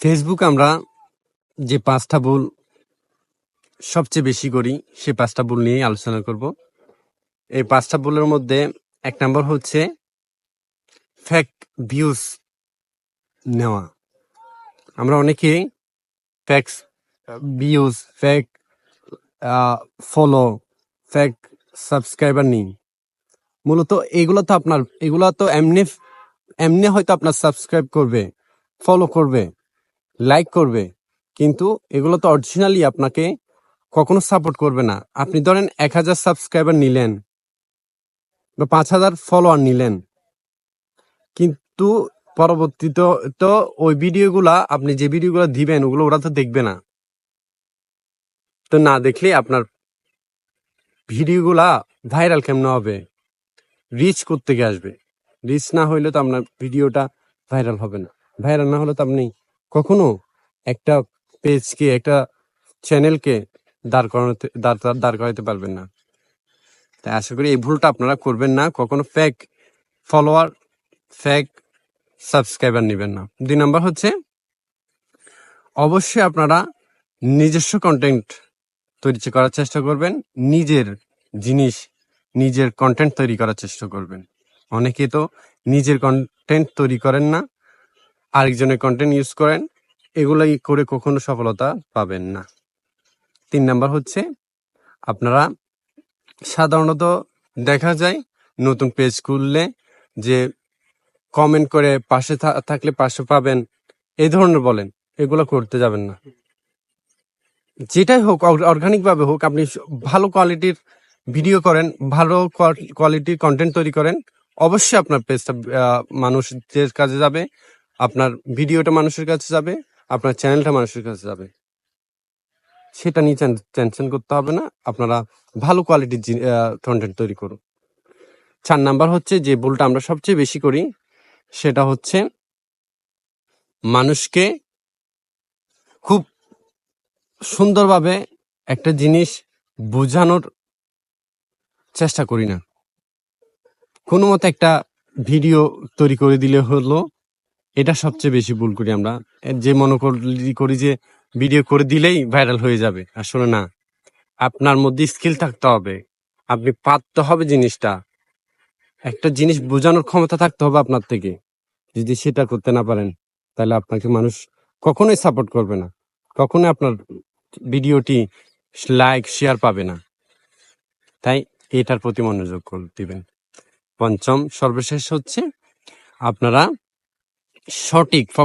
Facebook আমরা যে পাঁচটা ভুল সবচেয়ে বেশি করি, সে পাঁচটা ভুল নিয়েই আলোচনা করব। এই পাঁচটা ভুলের মধ্যে এক নম্বর হচ্ছে ফেক ভিউজ নেওয়া। আমরা অনেকেই fake views fake follow fake subscriber নিই। মূলত এগুলো তো আপনার, এগুলো তো এমনি এমনি হয়তো আপনার সাবস্ক্রাইব করবে ফলো করবে। লাইক করবে। কিন্তু এগুলো তো অরিজিনালি আপনাকে কখনো সাপোর্ট করবে না। আপনি ধরেন এক হাজার সাবস্ক্রাইবার নিলেন বা পাঁচ হাজার ফলোয়ার নিলেন। কিন্তু পরবর্তীতে তো ওই ভিডিওগুলা, আপনি যে ভিডিওগুলো দিবেন, ওগুলো ওরা তো দেখবে না। তো না দেখলে আপনার ভিডিওগুলা ভাইরাল কেমন হবে? রিচ করতে গিয়ে আসবে? রিচ না হইলে তো আপনার ভিডিওটা ভাইরাল হবে না। ভাইরাল না হলে তো আপনি কখনো একটা পেজকে, একটা চ্যানেলকে দাঁড় করাতে, দাঁড় দাঁড়- করাতে পারবেন না। তাই আশা করি এই ভুলটা আপনারা করবেন না। কখনো ফেক ফলোয়ার ফেক সাবস্ক্রাইবার নেবেন না। দুই নাম্বার হচ্ছে, অবশ্যই আপনারা নিজস্ব কন্টেন্ট তৈরি করার চেষ্টা করবেন। নিজের জিনিস, নিজের কন্টেন্ট তৈরি করার চেষ্টা করবেন। অনেকে তো নিজের কন্টেন্ট তৈরি করেন না। আরেকজনের কন্টেন্ট ইউজ করেন, এগুলাই করে কখনো সফলতা পাবেন না। তিন নাম্বার হচ্ছে, আপনারা সাধারণত দেখা যায় নতুন পেজ খুললে যে কমেন্ট করে পাশে থাকলে পাশে পাবেন, এই ধরনের বলেন, এগুলো করতে যাবেন না। যেটাই হোক অর্গানিক ভাবে হোক, আপনি ভালো কোয়ালিটির ভিডিও করেন, ভালো কোয়ালিটির কন্টেন্ট তৈরি করেন, অবশ্যই আপনার পেজটা মানুষের কাছে যাবে। আপনার ভিডিওটা মানুষের কাছে যাবে, আপনার চ্যানেলটা মানুষের কাছে যাবে। সেটা নিয়ে টেনশন করতে হবে না, আপনারা ভালো কোয়ালিটির কন্টেন্ট তৈরি করুন। চার নাম্বার হচ্ছে যে ভুলটা আমরা সবচেয়ে বেশি করি, সেটা হচ্ছে মানুষকে খুব সুন্দরভাবে একটা জিনিস বোঝানোর চেষ্টা করি না। কোনো মতে একটা ভিডিও তৈরি করে দিলে হলো এটা সবচেয়ে বেশি ভুল করি আমরা। যে মনে করি যে ভিডিও করে দিলেই ভাইরাল হয়ে যাবে। আসলে না। আপনার মধ্যে স্কিল থাকতে হবে। আপনি পারতে হবে জিনিসটা। একটা জিনিস বোঝানোর ক্ষমতা থাকতে হবে আপনার থেকে। যদি সেটা করতে না পারেন, তাহলে আপনাকে মানুষ কখনোই সাপোর্ট করবে না। কখনোই আপনার ভিডিওটি লাইক শেয়ার পাবে না। তাই এটার প্রতি মনোযোগ দিবেন। পঞ্চম, সর্বশেষ হচ্ছে আপনারা সঠিক